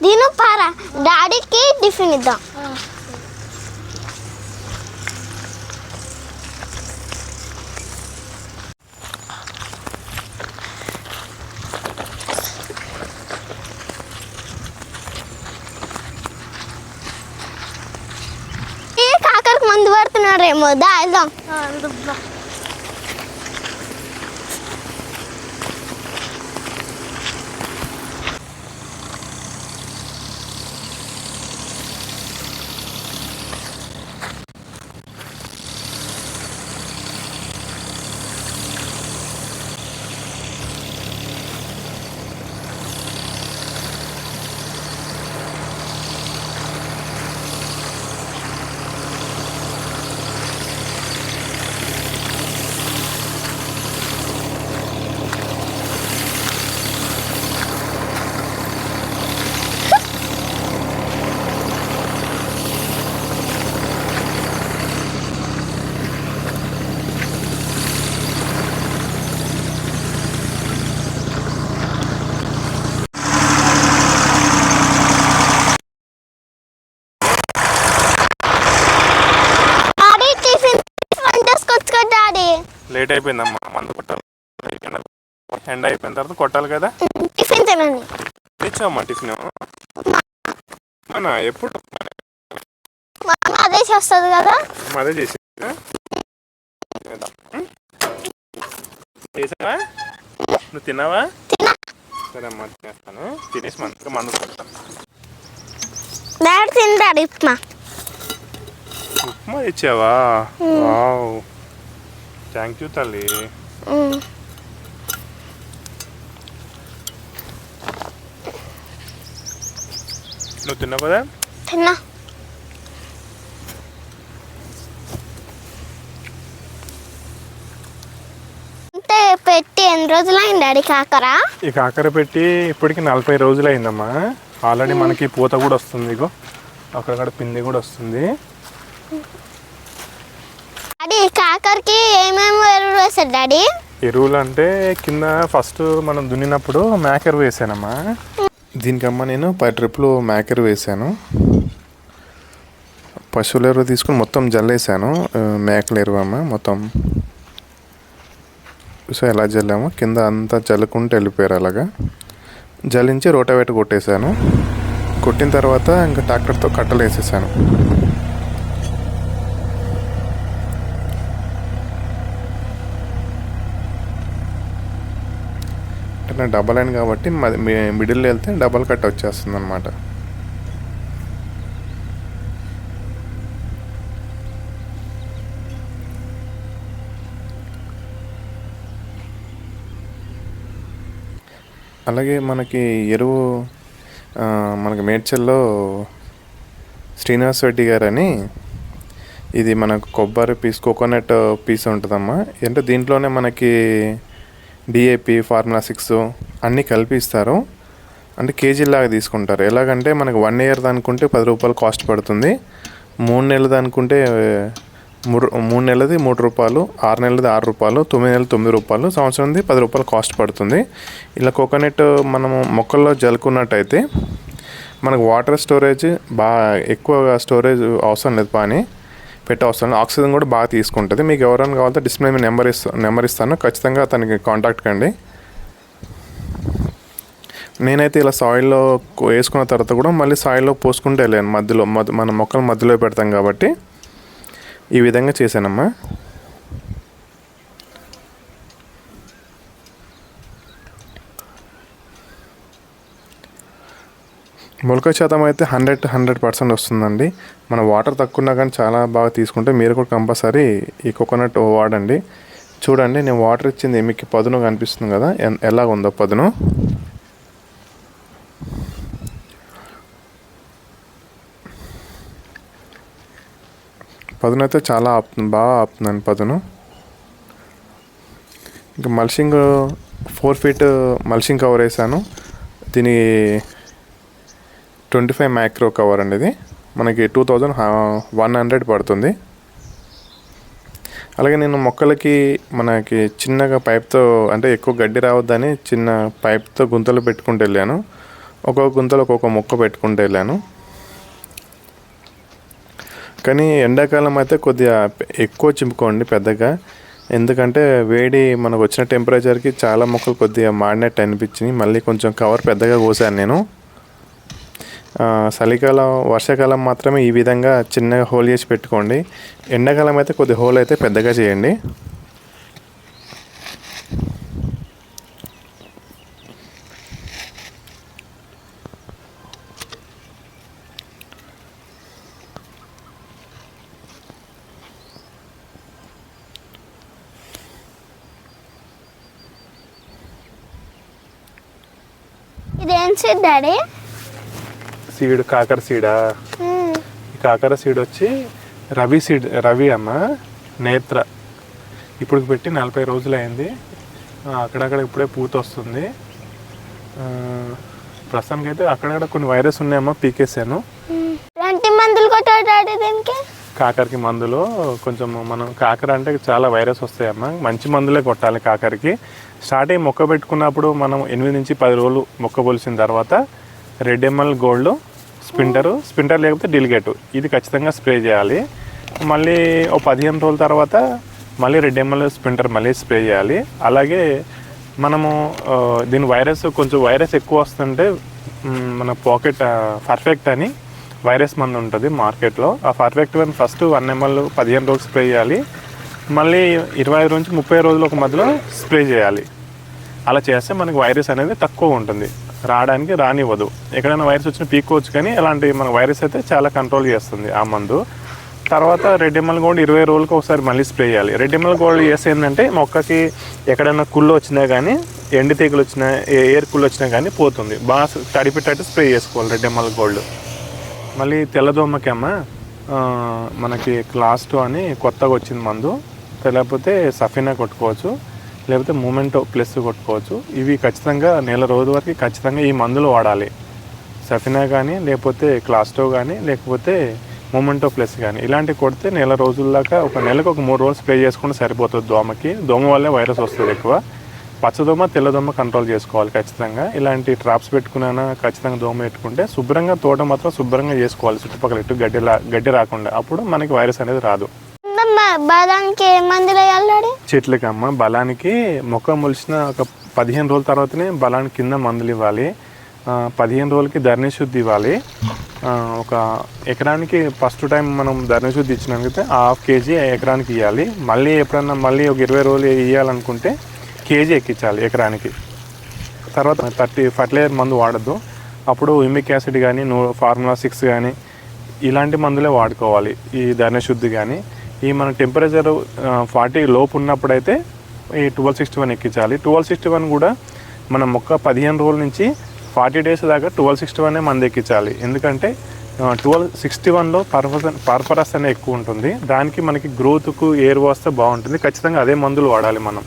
దీని పారా. డాడీకి టిఫిన్ ఇద్దాం. కాకరకు మందు పడుతున్నారేమో దా వెళ్దాం డాడీ టిఫిన్ టిఫిన్ తీసుకొచ్చు కదా డాడీ లేట్ అయిపోయిందమ్మా మందు కొట్టాలి. ఎండ అయిపోయిన తర్వాత కొట్టాలి కదా. టిఫిన్ తినండి. తెచ్చావమ్మా టిఫిన్? అవునా ఎప్పుడు? అదే చేస్తుంది కదా. అదే చేసి చేసావా? నువ్వు తిన్నావా? తిన్నా. సరే అమ్మా తినేస్తాను తినేసి మందుగా మందు కొడతాను డాడీ తింటాడు ఉప్మా. ఉప్మా తెచ్చావా? వావ్. థ్యాంక్ యూ తల్లి. నువ్వు తిన్నావు కదా తిన్నా అంటే పెట్టి ఎన్ని రోజులైంది డాడీ కాకరా ఈ కాకర పెట్టి ఇప్పటికి నలభై రోజులు అయిందమ్మా ఆల్రెడీ మనకి పూత కూడా వస్తుంది ఇగో అక్కడక్కడ పిండి కూడా వస్తుంది డాడీ ఏమేమి ఎరువులు వేస్తారు డాడీ? ఎరువులు అంటే కింద ఫస్ట్ మనం దున్నినప్పుడు మేకర్ వేసానమ్మా. దీనికమ్మా నేను పై ట్రిప్లో మేకర్ వేసాను. పశువుల ఎరువు తీసుకుని మొత్తం జల్లేసాను. మేకల ఎరువు అమ్మ మొత్తం. సో ఎలా జల్లాము కింద అంతా జల్లుకుంటూ వెళ్ళిపోయారు అలాగా. జల్లించి రోటవేట కొట్టేశాను. కొట్టిన తర్వాత ఇంకా ట్రాక్టర్తో కట్టలు వేసేసాను. పక్కన డబల్ లైన్ కాబట్టి మిడిల్లో వెళ్తే డబల్ కట్ వచ్చేస్తుంది అనమాట అలాగే మనకి ఎరువు మనకి మేడ్చల్లో శ్రీనివాస్ రెడ్డి గారని ఇది మనకు కొబ్బరి పీస్ కోకోనట్ పీస్ ఉంటుందమ్మా. అంటే దీంట్లోనే మనకి డిఏపి ఫార్ములా సిక్స్ అన్నీ కలిపి ఇస్తారు. అంటే కేజీలాగా తీసుకుంటారు. ఎలాగంటే మనకు వన్ ఇయర్ అనుకుంటే పది రూపాయలు కాస్ట్ పడుతుంది. మూడు నెలలు అనుకుంటే మూడు మూడు నెలలది మూడు రూపాయలు ఆరు నెలలది ఆరు రూపాయలు తొమ్మిది నెలలు తొమ్మిది రూపాయలు సంవత్సరంది పది రూపాయలు కాస్ట్ పడుతుంది. ఇలా కోకోనట్ మనము మొక్కల్లో జలుకున్నట్టయితే మనకు వాటర్ స్టోరేజ్ బాగా ఎక్కువగా స్టోరేజ్ అవసరం లేదు పానీ. పెట్టే అవసరం ఆక్సిజన్ కూడా బాగా తీసుకుంటుంది. మీకు ఎవరైనా కావాలంటే డిస్ప్లే మీద నెంబర్ ఇస్తా నెంబర్ ఇస్తాను. ఖచ్చితంగా అతనికి కాంటాక్ట్ కండి. నేనైతే ఇలా సాయిల్లో వేసుకున్న తర్వాత కూడా మళ్ళీ సాయిల్లో పోసుకుంటే వెళ్ళాను మధ్యలో మధ్య మన మొక్కలు మధ్యలో పెడతాం కాబట్టి ఈ విధంగా చేశానమ్మా. మొలక శాతం అయితే హండ్రెడ్ హండ్రెడ్ పర్సెంట్ వస్తుందండి. మన వాటర్ తక్కువ ఉన్నా కానీ చాలా బాగా తీసుకుంటే మీరు కూడా కంపల్సరీ ఈ కోకోనట్ వాడండి. చూడండి నేను వాటర్ ఇచ్చింది మీకు పదును కనిపిస్తుంది కదా. ఎన్- ఎలా ఉందో పదును. పదును అయితే చాలా ఆపుతుంది బాగా ఆపుతుందండి పదును. ఇంకా mulching four feet mulching cover వేసాను. దీని ట్వంటీ ఫైవ్ మైక్రో కవర్ అండి ఇది. మనకి టూ థౌజండ్ వన్ హండ్రెడ్ పడుతుంది. అలాగే నేను మొక్కలకి మనకి చిన్నగా పైప్తో అంటే ఎక్కువ గడ్డి రావద్దని చిన్న పైప్తో గుంతలు పెట్టుకుంటూ వెళ్ళాను. ఒక్కొక్క గుంతలో ఒక్కొక్క మొక్క పెట్టుకుంటూ వెళ్ళాను. కానీ ఎండాకాలం అయితే కొద్దిగా ఎక్కువ చింపుకోండి పెద్దగా. ఎందుకంటే వేడి మనకు వచ్చిన టెంపరేచర్కి చాలా మొక్కలు కొద్దిగా మాడినట్టు అనిపించింది మళ్ళీ కొంచెం కవర్ పెద్దగా కోసాను నేను. చలికాలం వర్షాకాలం మాత్రమే ఈ విధంగా చిన్నగా హోల్ చేసి పెట్టుకోండి. ఎండాకాలం అయితే కొద్ది హోల్ అయితే పెద్దగా చేయండి. ఇదేం చేద్దాడే సీడ్ కాకర సీడా. ఈ కాకర సీడ్ వచ్చి రవి సీడ్ రవి అమ్మ నేత్ర. ఇప్పుడు పెట్టి నలభై రోజులు అయింది అక్కడక్కడ ఇప్పుడే పూత వస్తుంది ప్రస్తుతానికి అయితే అక్కడక్కడ కొన్ని వైరస్ ఉన్నాయమ్మా పీకేసాను కాకరకి మందులో కొంచెం మనం కాకర అంటే చాలా వైరస్ వస్తాయమ్మా. మంచి మందులే కొట్టాలి కాకరకి. స్టార్టింగ్ మొక్క పెట్టుకున్నప్పుడు మనం ఎనిమిది నుంచి పది రోజులు మొక్క పొలిసిన తర్వాత రెడ్ ఎంఎల్ గోల్డ్ స్పింటరు స్పింటర్ లేకపోతే డిలిగేటు ఇది ఖచ్చితంగా స్ప్రే చేయాలి. మళ్ళీ ఓ పదిహేను రోజుల తర్వాత మళ్ళీ రెడ్ ఎంఎల్ స్పింటర్ మళ్ళీ స్ప్రే చేయాలి. అలాగే మనము దీని వైరస్ కొంచెం వైరస్ ఎక్కువ వస్తుంటే మన పాకెట్ పర్ఫెక్ట్ అని వైరస్ మందు ఉంటుంది మార్కెట్లో. ఆ perfect one first one ML పదిహేను రోజులు స్ప్రే చేయాలి. మళ్ళీ ఇరవై ఐదు నుంచి ముప్పై రోజులు ఒక మధ్యలో స్ప్రే చేయాలి. అలా చేస్తే మనకి వైరస్ అనేది తక్కువ ఉంటుంది. రావడానికి రానివ్వదు. ఎక్కడైనా వైరస్ వచ్చిన పీక్కోవచ్చు కానీ అలాంటి మన వైరస్ అయితే చాలా కంట్రోల్ చేస్తుంది ఆ మందు. తర్వాత రెడ్ ఎంఎల్ గోల్డ్ ఇరవై రోజులకు ఒకసారి మళ్ళీ స్ప్రే చేయాలి. రెడ్ ఎంఎల్ గోల్డ్ చేస్తే ఏంటంటే మొక్కకి ఎక్కడైనా కుళ్ళు వచ్చినా కానీ ఎండి తీగలు వచ్చినా ఎయిర్ కుళ్ళు వచ్చినా కానీ పోతుంది. బాగా తడిపెట్టట్టు స్ప్రే చేసుకోవాలి రెడ్ ఎంఎల్ గోల్డ్ మళ్ళీ తెల్లదోమకేమ మనకి క్లాస్ టూ అని కొత్తగా వచ్చింది మందు లేకపోతే సఫీనా కొట్టుకోవచ్చు. లేకపోతే మూమెంటో ప్లస్ కొట్టుకోవచ్చు. ఇవి ఖచ్చితంగా నెల రోజు వరకు ఖచ్చితంగా ఈ మందులు వాడాలి. సఫినా కానీ లేకపోతే క్లాస్టో కానీ లేకపోతే మూమెంటో ప్లస్ కానీ ఇలాంటివి కొడితే నెల రోజుల దాకా ఒక నెలకు ఒక మూడు రోజులు స్ప్రే చేసుకుంటే సరిపోతుంది దోమకి. దోమ వల్లే వైరస్ వస్తుంది ఎక్కువ. పచ్చదోమ తెల్లదోమ కంట్రోల్ చేసుకోవాలి ఖచ్చితంగా. ఇలాంటి ట్రాప్స్ పెట్టుకున్నా ఖచ్చితంగా దోమ పెట్టుకుంటే శుభ్రంగా తోట మాత్రం శుభ్రంగా చేసుకోవాలి. చుట్టుపక్కల ఇటు గడ్డి గడ్డి రాకుండా. అప్పుడు మనకి వైరస్ అనేది రాదు. బలానికి ఏ మందులు వేయాలి చెట్లకి అమ్మ బలానికి మొక్క మొలిచిన ఒక పదిహేను రోజుల తర్వాతనే బలానికి కింద మందులు ఇవ్వాలి. పదిహేను రోజులకి ధరణి శుద్ధి ఇవ్వాలి. ఒక ఎకరానికి ఫస్ట్ టైం మనం ధరణి శుద్ధి ఇచ్చినాకైతే హాఫ్ కేజీ ఎకరానికి ఇవ్వాలి. మళ్ళీ ఎప్పుడన్నా మళ్ళీ ఒక ఇరవై రోజులు ఇవ్వాలనుకుంటే కేజీ ఎక్కించాలి ఎకరానికి. తర్వాత థర్టీ ఫర్టిలైజర్ మందు వాడద్దు. అప్పుడు ఇమిక్ యాసిడ్ కానీ నూ ఫార్ములా సిక్స్ కానీ ఇలాంటి మందులే వాడుకోవాలి. ఈ ధరణి శుద్ధి కానీ ఈ మన టెంపరేచర్ ఫార్టీ లోపు ఉన్నప్పుడైతే ఈ ట్వెల్వ్ సిక్స్టీ వన్ ఎక్కించాలి. ట్వెల్వ్ సిక్స్టీ వన్ కూడా మన మొక్క పదిహేను రోజుల నుంచి ఫార్టీ డేస్ దాకా ట్వెల్వ్ సిక్స్టీ వన్ మంది ఎక్కించాలి. ఎందుకంటే ట్వెల్వ్ సిక్స్టీ వన్లో పర్పస్ పర్పరస్ అనేది ఎక్కువ ఉంటుంది. దానికి మనకి గ్రోత్కు ఎయిర్ వస్తే బాగుంటుంది. ఖచ్చితంగా అదే మందులు వాడాలి మనం.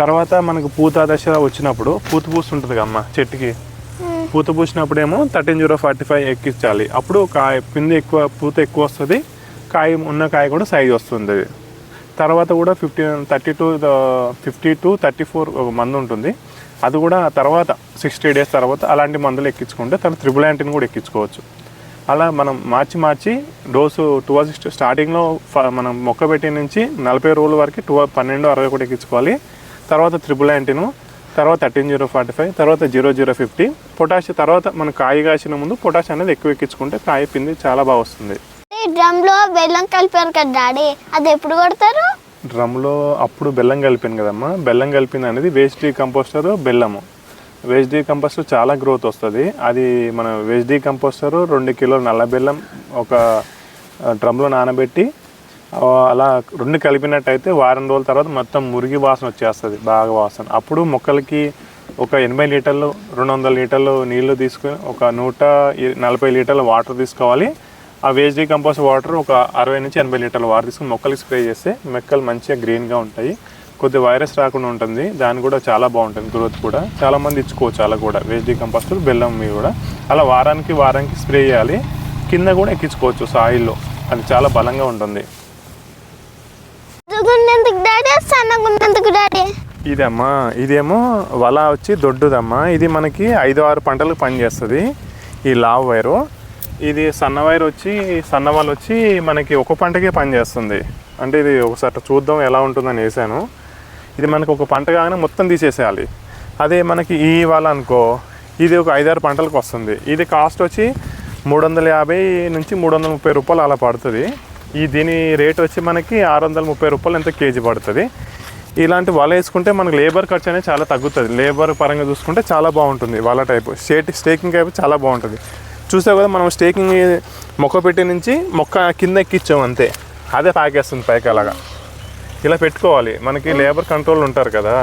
తర్వాత మనకు పూత దశ వచ్చినప్పుడు పూత పూస్తుంటుంది అమ్మ చెట్టుకి. పూత పూసినప్పుడేమో థర్టీన్ జీరో ఫార్టీ ఫైవ్ ఎక్కించాలి. అప్పుడు కాయ పిండి ఎక్కువ పూత ఎక్కువ వస్తుంది. కాయ ఉన్న కాయ కూడా సైజ్ వస్తుంది. తర్వాత కూడా fifty thirty two fifty to thirty four ఒక మందు ఉంటుంది. అది కూడా తర్వాత సిక్స్టీ డేస్ తర్వాత అలాంటి మందులు ఎక్కించుకుంటే తన త్రిబుల్ యాంటీని కూడా ఎక్కించుకోవచ్చు. అలా మనం మార్చి మార్చి డోసు టువల్ సిక్స్టీ స్టార్టింగ్లో ఫ- మనం మొక్క పెట్టి నుంచి నలభై రోజుల వరకు టువ పన్నెండు అరవై కూడా ఎక్కించుకోవాలి. తర్వాత త్రిబుల్ యాంటీను తర్వాత థర్టీన్ జీరో ఫార్టీ ఫైవ్ తర్వాత జీరో జీరో ఫిఫ్టీ పొటాష్ తర్వాత మన కాయ కాసిన ముందు పొటాష్ అనేది ఎక్కువ ఎక్కించుకుంటే కాయ పిండి చాలా బాగా వస్తుంది. డ్రమ్లో బెల్లం కలిపారు కదా డాడీ అది ఎప్పుడు కొడతారు? డ్రమ్లో అప్పుడు బెల్లం కలిపాను కదమ్మా. బెల్లం కలిపింది అనేది వేస్ట్ కంపోస్టర్ బెల్లము. వేస్ట్ కంపోస్టర్ చాలా గ్రోత్ వస్తుంది. అది మన వేస్ట్ కంపోస్టర్ రెండు కిలోలు నల్ల బెల్లం ఒక డ్రమ్లో నానబెట్టి అలా రెండు కలిపినట్టయితే వారం రోజుల తర్వాత మొత్తం మురిగి వాసన వచ్చేస్తుంది బాగా వాసన. అప్పుడు మొక్కలకి ఒక ఎనభై లీటర్లు రెండు వందల లీటర్లు నీళ్ళు తీసుకుని ఒక నూట నలభై లీటర్ల వాటర్ తీసుకోవాలి. ఆ వేస్ట్ కంపోస్ట్ వాటర్ ఒక అరవై నుంచి ఎనభై లీటర్ల వాటర్ తీసుకుని మొక్కలకి స్ప్రే చేస్తే మొక్కలు మంచిగా గ్రీన్గా ఉంటాయి. కొద్ది వైరస్ రాకుండా ఉంటుంది. దాని కూడా చాలా బాగుంటుంది గ్రోత్ కూడా. చాలా మంది ఇచ్చుకోవచ్చు అలా కూడా. వేస్ట్ కంపోస్ట్ బెల్లం మీద కూడా. అలా వారానికి వారానికి స్ప్రే చేయాలి. కింద కూడా ఎక్కించుకోవచ్చు సాయిల్లో. అది చాలా బలంగా ఉంటుంది. ఇదమ్మా ఇదేమో వల వచ్చి దొడ్డుదమ్మా. ఇది మనకి ఐదు ఆరు పంటలకు పనిచేస్తుంది. ఈ లావ్ వైరు. ఇది సన్న వైర్ వచ్చి సన్న వల వచ్చి మనకి ఒక పంటకే పనిచేస్తుంది అంటే ఇది ఒకసారి చూద్దాం ఎలా ఉంటుందని వేసాను. ఇది మనకు ఒక పంట కాగానే మొత్తం తీసేసేయాలి. అదే మనకి ఈ వల అనుకో ఇది ఒక ఐదారు పంటలకు వస్తుంది. ఇది కాస్ట్ వచ్చి మూడు వందల యాభై నుంచి మూడు వందల ముప్పై రూపాయలు అలా పడుతుంది. ఈ దీని రేట్ వచ్చి మనకి ఆరు వందల ముప్పై రూపాయలు ఎంత కేజీ పడుతుంది. ఇలాంటి వల వేసుకుంటే మనకు లేబర్ ఖర్చు అనేది చాలా తగ్గుతుంది. లేబర్ పరంగా చూసుకుంటే చాలా బాగుంటుంది. వల టైప్ స్టేట్ స్టేకింగ్ టైప్ చాలా బాగుంటుంది. చూసావు కదా మనం స్టేకింగ్ మొక్క పెట్టి నుంచి మొక్క కింద ఎక్కిచ్చాం అంతే. అదే పాకేస్తుంది పైకి అలాగా. ఇలా పెట్టుకోవాలి. మనకి లేబర్ కంట్రోల్ ఉంటారు కదా.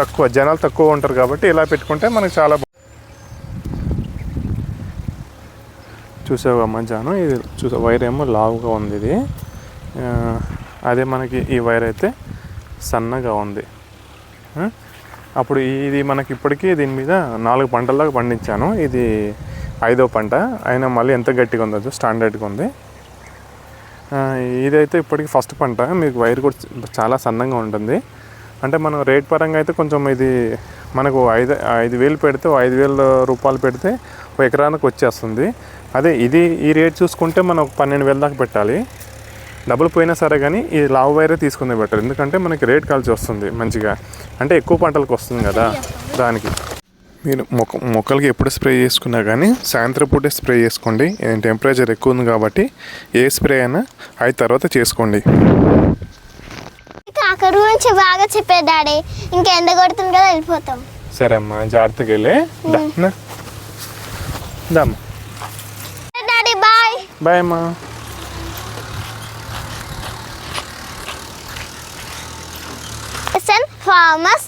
తక్కువ జనాలు తక్కువ ఉంటారు కాబట్టి ఇలా పెట్టుకుంటే మనకి చాలా చూసావు అమ్మ జాను ఇది చూసా వైర్ ఏమో లావుగా ఉంది ఇది. అదే మనకి ఈ వైర్ అయితే సన్నగా ఉంది? అప్పుడు ఇది మనకి ఇప్పటికీ దీని మీద నాలుగు పంటల దాకా పండించాను. ఇది ఐదో పంట. అయినా మళ్ళీ ఎంత గట్టిగా ఉందో స్టాండర్డ్గా ఉంది. ఇదైతే ఇప్పటికి ఫస్ట్ పంట. మీకు వైర్ కూడా చాలా సన్నంగా ఉంటుంది. అంటే మనం రేట్ పరంగా అయితే కొంచెం ఇది మనకు ఐదు ఐదు వేలు పెడితే ఐదు వేల రూపాయలు పెడితే ఒక ఎకరానికి వచ్చేస్తుంది. అదే ఇది ఈ రేట్ చూసుకుంటే మనం ఒక పన్నెండు వేల దాకా పెట్టాలి. డబ్బులు పోయినా సరే కానీ ఈ లావు వైరే తీసుకుంది బెటర్. ఎందుకంటే మనకి రేట్ కలిసి వస్తుంది మంచిగా. అంటే ఎక్కువ పంటలకు వస్తుంది కదా దానికి. మీరు మొక్క మొక్కలకి ఎప్పుడు స్ప్రే చేసుకున్నా కానీ సాయంత్రం పూటే స్ప్రే చేసుకోండి. టెంపరేచర్ ఎక్కువ ఉంది కాబట్టి ఏ స్ప్రే అయినా అయిన తర్వాత చేసుకోండి. కాకర గురించి బాగా చెప్పే డాడీ. ఇంకా ఎండ కొడుతుంది కదా వెళ్ళిపోతాం. సరే అమ్మా జాగ్రత్తగా వెళ్ళి. Daddy bye. బాయ్ అమ్మా. ఫార్మర్స్